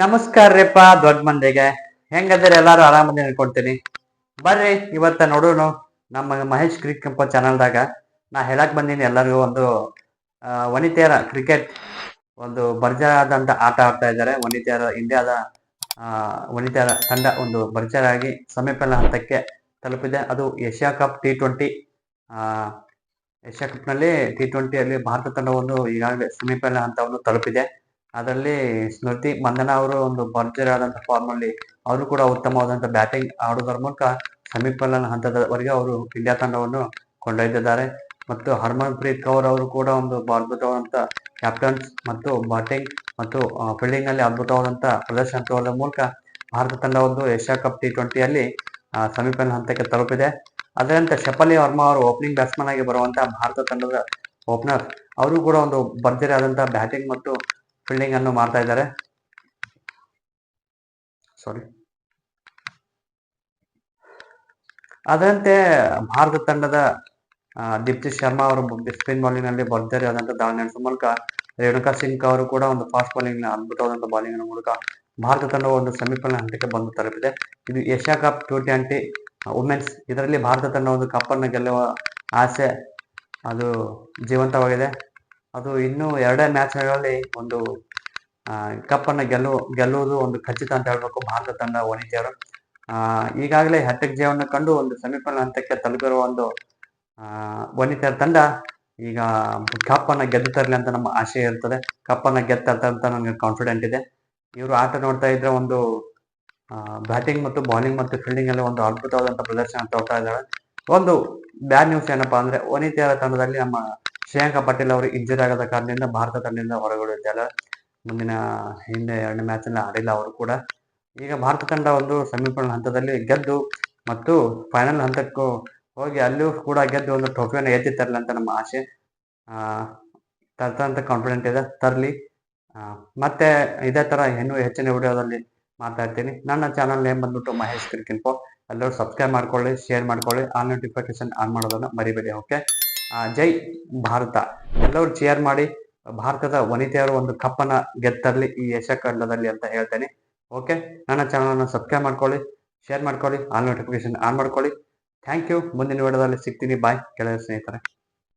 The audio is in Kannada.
ನಮಸ್ಕಾರ ರೀಪ್ಪ ದೊಡ್ಡ ಮಂದಿಗೆ. ಹೆಂಗಂದ್ರೆ ಎಲ್ಲಾರು? ಆರಾಮದಿ ಅನ್ಕೊಳ್ತೀನಿ ಬರ್ರಿ, ಇವತ್ತ ನೋಡೋಣ ನಮ್ಮ ಮಹೇಶ್ ಕ್ರಿಕ್ ಕೆಂಪ ಚಾನಲ್ದಾಗ ನಾ ಹೇಳಕ್ ಬಂದೀನಿ ಎಲ್ಲರಿಗೂ ಒಂದು ವನಿತೆಯರ ಕ್ರಿಕೆಟ್ ಒಂದು ಭರ್ಜರಾದಂತ ಆಟ ಆಡ್ತಾ ಇದ್ದಾರೆ. ವನಿತೆಯರ, ಇಂಡಿಯಾದ ವನಿತೆಯರ ತಂಡ ಒಂದು ಭರ್ಜರಾಗಿ ಸೆಮಿಫೈನಲ್ ಹಂತಕ್ಕೆ ತಲುಪಿದೆ. ಅದು Asia cup T twenty Asia ಕಪ್ನಲ್ಲಿ T ಟ್ವೆಂಟಿಯಲ್ಲಿ ಭಾರತ ತಂಡವನ್ನು ಈಗಾಗಲೇ ಸೆಮಿಫೈನಲ್ ಹಂತವನ್ನು ತಲುಪಿದೆ. ಅದರಲ್ಲಿ ಸ್ಮೃತಿ ಮಂದನ ಅವರು ಒಂದು ಭರ್ಜರಿ ಫಾರ್ಮಲ್ಲಿ ಅವರು ಕೂಡ ಉತ್ತಮವಾದಂತ ಬ್ಯಾಟಿಂಗ್ ಆಡುವುದರ ಮೂಲಕ ಸೆಮಿಫೈನಲ್ ಹಂತದವರೆಗೆ ಅವರು ಇಂಡಿಯಾ ತಂಡವನ್ನು ಕೊಂಡೊಯ್ದಿದ್ದಾರೆ. ಮತ್ತು ಹರ್ಮನ್ ಪ್ರೀತ್ ಕೌರ್ ಅವರು ಕೂಡ ಒಂದು ಅದ್ಭುತವಾದಂಥ ಕ್ಯಾಪ್ಟನ್ಸ್ ಮತ್ತು ಬ್ಯಾಟಿಂಗ್ ಮತ್ತು ಫೀಲ್ಡಿಂಗ್ನಲ್ಲಿ ಅದ್ಭುತವಾದಂತಹ ಪ್ರದರ್ಶನ ತೋರುವ ಮೂಲಕ ಭಾರತ ತಂಡ ಏಷ್ಯಾ ಕಪ್ ಟಿ ಟ್ವೆಂಟಿಯಲ್ಲಿ ಸೆಮಿಫೈನಲ್ ಹಂತಕ್ಕೆ ತಲುಪಿದೆ. ಅದರಂತೆ ಶಫಲಿ ವರ್ಮಾ ಅವರು ಓಪನಿಂಗ್ ಬ್ಯಾಟ್ಸ್ಮನ್ ಆಗಿ ಬರುವಂತಹ ಭಾರತ ತಂಡದ ಓಪನರ್ ಅವರು ಕೂಡ ಒಂದು ಭರ್ಜರಿ ಆದಂತಹ ಬ್ಯಾಟಿಂಗ್ ಮತ್ತು ಫೀಲ್ಡಿಂಗ್ ಅನ್ನು ಮಾಡ್ತಾ ಇದ್ದಾರೆ. ಸಾರಿ ಅದರಂತೆ ಭಾರತ ತಂಡದ ದೀಪ್ತಿ ಶರ್ಮಾ ಅವರು ಸ್ಪಿನ್ ಬೌಲಿಂಗ್ನಲ್ಲಿ ಭರ್ಜರಿ ಆದಂತ ದಾಳಿ ನಡೆಸುವ ಮೂಲಕ ರೇಣುಕಾ ಸಿಂಗ್ ಅವರು ಕೂಡ ಒಂದು ಫಾಸ್ಟ್ ಬೌಲಿಂಗ್ನ ಅದ್ಭುತವಾದಂತಹ ಬೌಲಿಂಗ್ ಮೂಲಕ ಭಾರತ ತಂಡ ಒಂದು ಸೆಮಿಫೈನಲ್ ಹಂತಕ್ಕೆ ಬಂದು ತಲುಪಿದೆ. ಇದು Asia cup T twenty women's ಇದರಲ್ಲಿ ಭಾರತ ತಂಡ ಒಂದು ಕಪ್ ಅನ್ನು ಗೆಲ್ಲುವ ಆಸೆ ಅದು ಜೀವಂತವಾಗಿದೆ. ಅದು ಇನ್ನೂ ಎರಡೇ ಮ್ಯಾಚ್ಗಳಲ್ಲಿ ಒಂದು ಕಪ್ ಅನ್ನ ಗೆಲ್ಲು, ಗೆಲ್ಲುವುದು ಒಂದು ಖಚಿತ ಅಂತ ಹೇಳ್ಬೇಕು ಭಾರತ ತಂಡ ವನಿತೆಯರು ಈಗಾಗಲೇ ಹ್ಯಾಟ್ರಿಕ್ ಜಯವನ್ನು ಕಂಡು ಒಂದು ಸೆಮಿಫೈನಲ್ ಹಂತಕ್ಕೆ ತಲುಪಿರುವ ಒಂದು ವನಿತೆಯರ ತಂಡ ಈಗ ಕಪ್ ಅನ್ನ ಗೆದ್ದು ತರಲಿ ಅಂತ ನಮ್ಮ ಆಶೆ ಇರ್ತದೆ. ಕಪ್ ಅನ್ನ ಗೆದ್ದ ಅಂತ ನನಗೆ ಕಾನ್ಫಿಡೆಂಟ್ ಇದೆ. ಇವರು ಆಟ ನೋಡ್ತಾ ಇದ್ರೆ ಒಂದು ಬ್ಯಾಟಿಂಗ್ ಮತ್ತು ಬೌಲಿಂಗ್ ಮತ್ತು ಫೀಲ್ಡಿಂಗ್ ಅಲ್ಲಿ ಒಂದು ಅದ್ಭುತವಾದಂತ ಪ್ರದರ್ಶನ ತೋರ್ತಾ ಇದ್ದಾರೆ. ಒಂದು ಬ್ಯಾಡ್ ನ್ಯೂಸ್ ಏನಪ್ಪಾ ಅಂದ್ರೆ ವನಿತೆಯರ ತಂಡದಲ್ಲಿ ನಮ್ಮ ಶ್ರೇಯಾಂಕ ಪಟೇಲ್ ಅವರು ಇಂಜುರಿ ಆಗದ ಕಾರಣದಿಂದ ಭಾರತ ತಂಡದಿಂದ ಹೊರಗುಳಿದಿದ್ದಾರೆ ಮುಂದಿನ ಹಿಂದೆ ಎರಡನೇ ಮ್ಯಾಚ್ ಅಲ್ಲಿ ಆಡಿಲ್ಲ ಅವರು ಕೂಡ. ಈಗ ಭಾರತ ತಂಡ ಒಂದು ಸೆಮಿಫೈನಲ್ ಹಂತದಲ್ಲಿ ಗೆದ್ದು ಮತ್ತು ಫೈನಲ್ ಹಂತಕ್ಕೂ ಹೋಗಿ ಅಲ್ಲೂ ಕೂಡ ಗೆದ್ದು ಒಂದು ಟ್ರೋಫಿಯನ್ನು ಎತ್ತಿ ತರಲಿ ಅಂತ ನಮ್ಮ ಆಸೆ. ತರ್ತಂತ ಕಾನ್ಫಿಡೆಂಟ್ ಇದೆ, ತರಲಿ. ಮತ್ತೆ ಇದೇ ತರ ಇನ್ನೂ ಹೆಚ್ಚಿನ ವಿಡಿಯೋದಲ್ಲಿ ಮಾತಾಡ್ತೀನಿ ನನ್ನ ಚಾನಲ್ ನೇಮ್ ಬಂದ್ಬಿಟ್ಟು ಮಹೇಶ್ ಕ್ರಿಕಿನ್ಪೋ ಎಲ್ಲರೂ ಸಬ್ಸ್ಕ್ರೈಬ್ ಮಾಡ್ಕೊಳ್ಳಿ ಶೇರ್ ಮಾಡ್ಕೊಳ್ಳಿ. ಆಲ್ ನೋಟಿಫಿಕೇಶನ್ ಆನ್ ಮಾಡೋದನ್ನ ಮರಿಬೇಡಿ ಓಕೆ ಜೈ ಭಾರತ. ಎಲ್ಲರೂ ಚೇರ್ ಮಾಡಿ, ಭಾರತದ ವನಿತೆಯರು ಒಂದು ಕಪ್ಪನ್ನ ಗೆದ್ದರ್ಲಿ ಈ ಖಂಡದಲ್ಲಿ ಅಂತ ಹೇಳ್ತೇನೆ. ಓಕೆ ನನ್ನ ಚಾನಲನ್ನು ಸಬ್ಸ್ಕ್ರೈಬ್ ಮಾಡ್ಕೊಳ್ಳಿ ಶೇರ್ ಮಾಡ್ಕೊಳ್ಳಿ ಆಲ್ ನೋಟಿಫಿಕೇಶನ್ ಆನ್ ಮಾಡ್ಕೊಳ್ಳಿ. ಥ್ಯಾಂಕ್ ಯು ಮುಂದಿನ ವಿಡಿಯೋದಲ್ಲಿ ಸಿಗ್ತೀನಿ. ಬಾಯ್ ಕೆಳಗೆ ಸ್ನೇಹಿತರೆ.